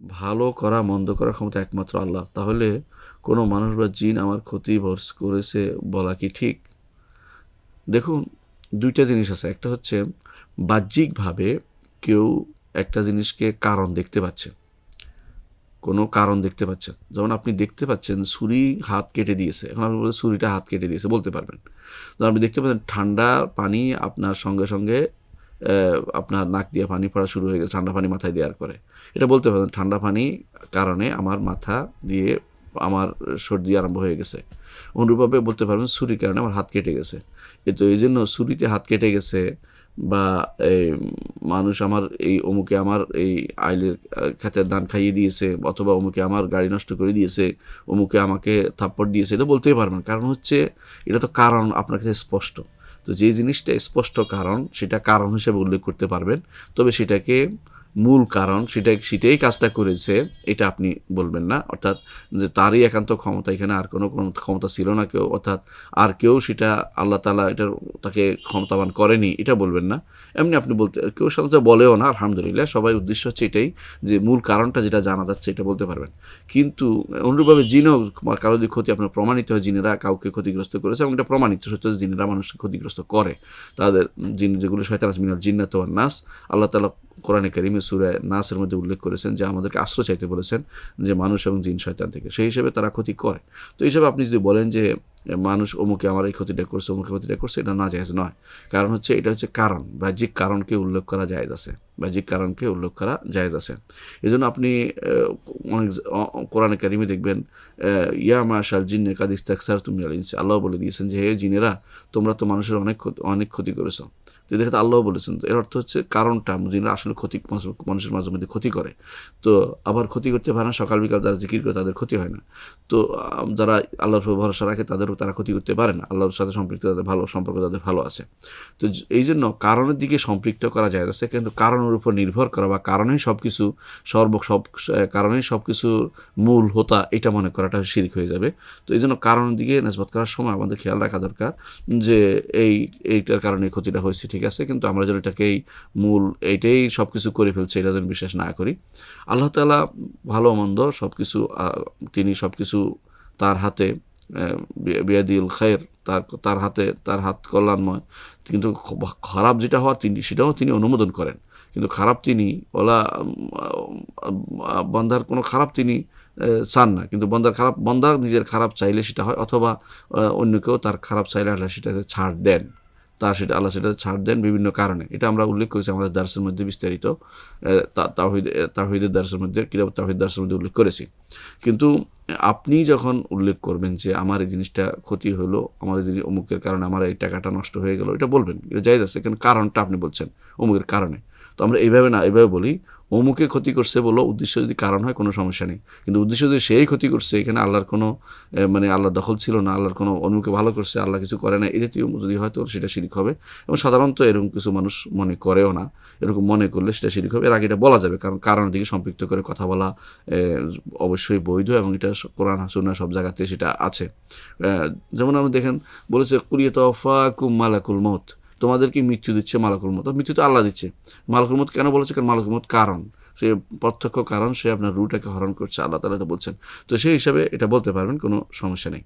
ভালো করা, মন্দ করার ক্ষমতা একমাত্র আল্লাহ। তাহলে কোনো মানুষ বা জিন আমার ক্ষতি ভর্স করেছে বলা কি ঠিক? দেখুন, দুইটা জিনিস আছে। একটা হচ্ছে, বাহ্যিকভাবে কেউ একটা জিনিসকে কারণ দেখতে পাচ্ছে। কোনো কারণ দেখতে পাচ্ছেন যেমন আপনি দেখতে পাচ্ছেন, ছুরি হাত কেটে দিয়েছে। এখন আপনি বলতে ছুরিটা হাত কেটে দিয়েছে, বলতে পারবেন। আপনি দেখতে পাচ্ছেন, ঠান্ডা পানি আপনার সঙ্গে সঙ্গে আপনার নাক দিয়ে পানি পড়া শুরু হয়ে গেছে, ঠান্ডা পানি মাথায় দেওয়ার পরে। এটা বলতে পারবেন ঠান্ডা পানি কারণে আমার মাথা দিয়ে আমার সর্দি আরম্ভ হয়ে গেছে। অনুরূপভাবে বলতে পারবেন, ছুরির কারণে আমার হাত কেটে গেছে। এ তো এই জন্য ছুরিতে হাত কেটে গেছে বা এই মানুষ আমার এই অমুকে আমার এই আইলের খেতের দান খাইয়ে দিয়েছে অথবা অমুকে আমার গাড়ি নষ্ট করে দিয়েছে, অমুকে আমাকে থাপ্পড় দিয়েছে, এটা বলতেই পারবেন। কারণ হচ্ছে এটা তো কারণ আপনার কাছে স্পষ্ট। তো যে জিনিসটা স্পষ্ট কারণ সেটা কারণ হিসেবে উল্লেখ করতে পারবেন। তবে সেটাকে মূল কারণ সেটা সেটাই কাজটা করেছে, এটা আপনি বলবেন না। অর্থাৎ যে তারই একান্ত ক্ষমতা, এখানে আর কোনো ক্ষমতা ছিল না কেউ। অর্থাৎ আর কেউ সেটা আল্লাহ তালা এটার, তাকে ক্ষমতাবান করেনি, এটা বলবেন না। এমনি আপনি বলতে, কেউ সাধারণত বলেও না, আলহামদুলিল্লাহ। সবাই উদ্দেশ্য হচ্ছে এটাই যে মূল কারণটা যেটা জানা যাচ্ছে, এটা বলতে পারবেন। কিন্তু অনুরূপভাবে জিনও কারও যদি ক্ষতি আপনার প্রমাণিত হয়, জিনেরা কাউকে ক্ষতিগ্রস্ত করেছে এবং এটা প্রমাণিত, সত্য জিনেরা মানুষকে ক্ষতিগ্রস্ত করে। তাদের জিন, যেগুলো শয়তান মিনার জিন্নাত নাস, আল্লাহ তালা কোরআনে কারিমে সুরায় নাসের মধ্যে উল্লেখ করেছেন যে আমাদেরকে আশ্রয় চাইতে বলেছেন যে মানুষ এবং জিন শয়তান থেকে। সেই হিসেবে তারা ক্ষতি করে। তো এই হিসাবে আপনি যদি বলেন যে মানুষ অমুকে আমার এই ক্ষতিটা করছে, অমুকে ক্ষতিটা করছে, এটা না জায়েজ নয়। কারণ হচ্ছে এটা হচ্ছে কারণ। বাহ্যিক কারণকে উল্লেখ করা জায়েজ আছে। বাহ্যিক কারণকে উল্লেখ করা জায়েজ আছে। এই জন্য আপনি অনেক কোরআনে কারিমে দেখবেন ইয়া মাশাল জিন্নে কাদিস তাকসার তুমি আল্লাহ বলে দিয়েছেন যে, হে জিনেরা, তোমরা তো মানুষের অনেক অনেক ক্ষতি করেছ। তো দেখে তো আল্লাহ বলেছেন। এর অর্থ হচ্ছে কারণটা জিনেরা আসলে ক্ষতি মানুষের মাঝে মধ্যে ক্ষতি করে। তো আবার ক্ষতি করতে পারে না, সকাল বিকাল যারা জিকির করে তাদের ক্ষতি হয় না। তো যারা আল্লাহর ভরসা রাখে তাদেরও তারা ক্ষতি করতে পারে না। আল্লাহর সাথে সম্পৃক্ত তাদের ভালো, সম্পর্ক তাদের ভালো আছে। তো এই জন্য কারণের দিকে সম্পৃক্ত করা যায় আছে কিন্তু কারণের উপর নির্ভর করা বা কারণেই সব কিছু সর্ব সব কারণেই সব কিছুর মূল হোতা, এটা মনে করাটা শিরিক হয়ে যাবে। তো এই জন্য কারণের দিকে নেসবত করার সময় আমাদের খেয়াল রাখা দরকার যে এই এইটার কারণে ক্ষতিটা হয়েছে ঠিক আছে, কিন্তু আমরা যেন এটাকেই মূল এইটাই সব কিছু করে ফেলছে, এটা যেন বিশ্বাস না করি। আল্লাহ তালা ভালো মন্দ সব কিছু তিনি সব কিছু তার হাতে বিয়াদিল খায়ের তার তার হাতে, তার হাত কল্যাণময়। কিন্তু খারাপ যেটা হওয়ার তিনি, সেটাও তিনি অনুমোদন করেন। কিন্তু খারাপ তিনি, ওলা বন্ধার কোনো খারাপ তিনি চান না। কিন্তু বন্দার খারাপ বন্দার নিজের খারাপ চাইলে সেটা হয়, অথবা অন্য কেউ তার খারাপ চাইলে সেটাতে ছাড় দেন। তার সেটা আল্লাহ সেটা ছাড় দেন বিভিন্ন কারণে। এটা আমরা উল্লেখ করেছি আমাদের দার্সের মধ্যে বিস্তারিত তাহিদের দার্সের মধ্যে কিতাব তাহিদ দার্সের মধ্যে উল্লেখ করেছি। কিন্তু আপনি যখন উল্লেখ করবেন যে আমার এই জিনিসটা ক্ষতি হলো, আমার এই জিনিস অমুকের কারণে আমার এই টাকাটা নষ্ট হয়ে গেল, এটা বলবেন, এটা যাই আছে কারণটা আপনি বলছেন অমুকের কারণে। তো আমরা এইভাবে না, এইভাবে বলি অমুকে ক্ষতি করছে বলো উদ্দেশ্য যদি কারণ হয়, কোনো সমস্যা নেই। কিন্তু উদ্দেশ্য যদি সেই ক্ষতি করছে, এখানে আল্লাহর কোনো মানে আল্লাহর দখল ছিল না, আল্লাহর কোনো অন্যকে ভালো করছে, আল্লাহ কিছু করে না এই জাতীয় যদি হয় তো সেটা শিরিক হবে। এবং সাধারণত এরকম কিছু মানুষ মনে করেও না। এরকম মনে করলে সেটা শিরিক হবে। এর আগে এটা বলা যাবে, কারণ কারণের দিকে সম্পৃক্ত করে কথা বলা অবশ্যই বৈধ এবং এটা কোরআন হাসুনা সব জায়গাতে সেটা আছে। যেমন আপনি দেখেন, বলেছে কুলিয়ে তফা কুম মালাকুল মত তোমাদেরকে মৃত্যু দিচ্ছে মালাকুল মত মৃত্যু তো আল্লাহ দিচ্ছে। মালাকুল মত কেন বলেছে? কারণ মালাকুল মত কারণ। সে প্রত্যক্ষ কারণ, সে আপনার রুটাকে হরণ করছে, আল্লাহ তালা এটা বলছেন। তো সেই হিসাবে এটা বলতে পারবেন, কোনো সমস্যা নেই।